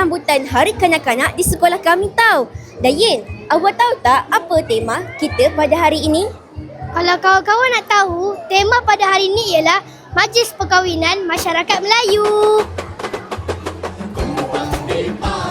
Sambutan Hari Kanak-Kanak di sekolah kami tau. Dayin, awak tahu tak apa tema kita pada hari ini? Kalau kawan-kawan nak tahu, tema pada hari ini ialah Majlis Perkahwinan Masyarakat Melayu. Tumpang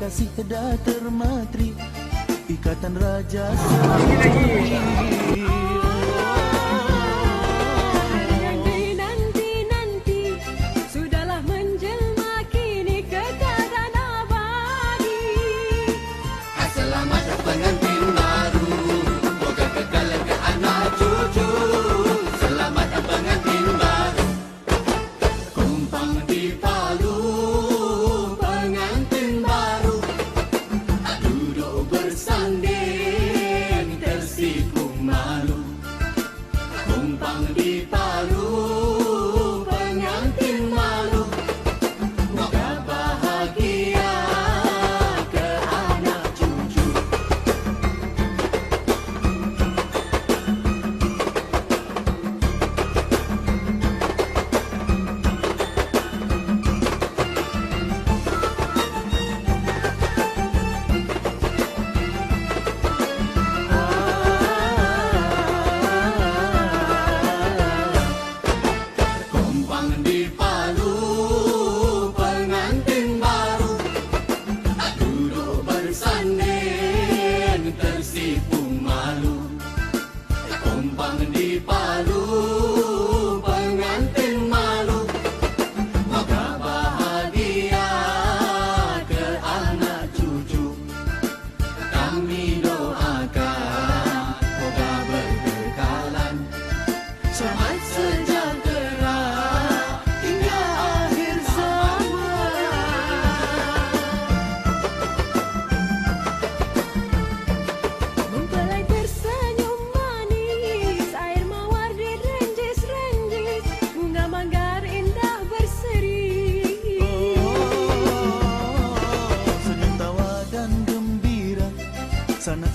kasih dah termatri Ikatan raja Yang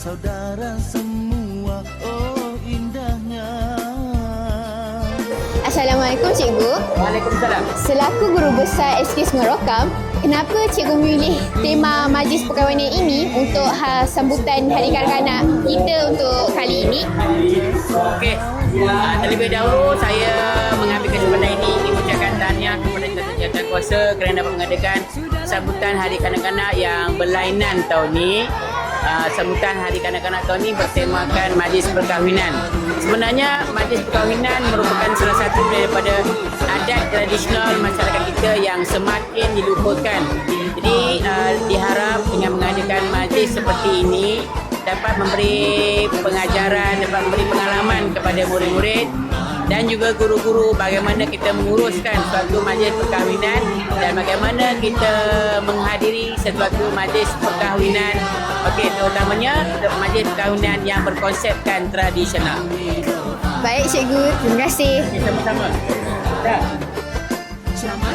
saudara semua Oh indahnya Assalamualaikum cikgu. Waalaikumsalam. Selaku guru besar SK Merokam, kenapa cikgu memilih tema majlis perkahwinan ini untuk ha, sambutan Hari Kanak-Kanak kita untuk kali ini? Okey. Uh, terlebih dahulu saya mengambil kesempatan ini ingin mengucapkan tahniah kepada Jawatan Kuasa kerana dapat mengadakan sambutan Hari Kanak-Kanak yang berlainan tahun ini. Ah, sambutan Hari Kanak-Kanak tahun ini bertemakan Majlis Perkahwinan. Sebenarnya Majlis Perkahwinan merupakan salah satu daripada adat tradisional masyarakat kita yang semakin diluputkan. Jadi uh, diharap dengan mengadakan majlis seperti ini dapat memberi pengajaran, dapat memberi pengalaman kepada murid-murid dan juga guru-guru bagaimana kita menguruskan suatu majlis perkahwinan dan bagaimana kita menghadiri sesuatu majlis perkahwinan Okey, terutamanya majlis perkahwinan yang berkonsepkan tradisional. Baik, cikgu. Terima kasih. Okay, sama-sama. Dah. Selamat.